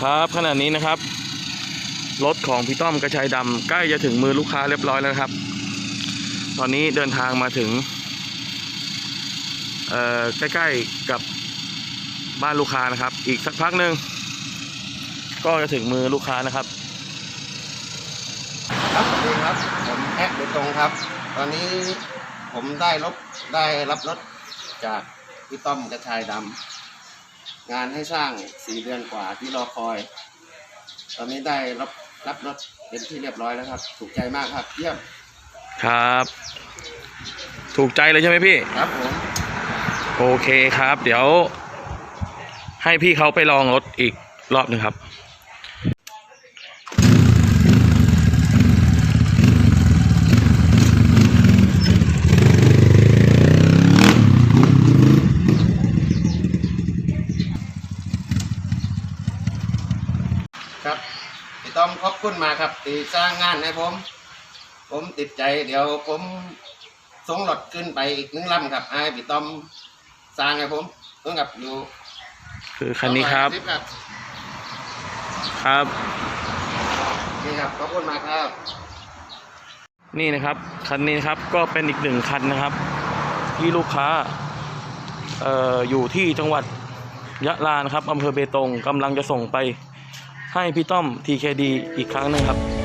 ครับขณะนี้นะครับ รถของพี่ต้อมกระชายดำใกล้จะถึงมือลูกค้าเรียบร้อยแล้วครับ ตอนนี้เดินทางมาถึงใกล้ๆกับบ้านลูกค้านะครับ อีกสักพักหนึ่งก็จะถึงมือลูกค้านะครับ ครับสวัสดีครับ ผมแอดโดยตรงครับ ตอนนี้ผมได้รถได้รับรถจากพี่ต้อมกระชายดำ งานให้สร้างสี่เดือนกว่าที่รอคอย ตอนนี้ได้รับรับรถเป็นที่เรียบร้อยแล้วครับ ถูกใจมากครับ เยี่ยมครับ ถูกใจเลยใช่ไหมพี่ ครับผมโอเคครับ เดี๋ยว ให้พี่เขาไปลองรถอีกรอบหนึ่งครับ ครับพี่ต้อมขอบคุณมากครับที่สร้างงานให้ผม ผมติดใจ เดี๋ยวผมส่งรถขึ้นไปอีกหนึ่งลำครับให้พี่ต้อมสร้างให้ผมเพิ่งกับอยู่คือคันนี้ครับสองอยห้าสิครับครับ นี่ครับขอบคุณมากครับ นี่นะครับ คันนี้นะครับก็เป็นอีกหนึ่งคันนะครับ ที่ลูกค้าเอ่ออยู่ที่จังหวัดยะลานะครับอำเภอเบตงกำลังจะส่งไป ให้พี่ต้อม TKD อีกครั้งหนึงครับ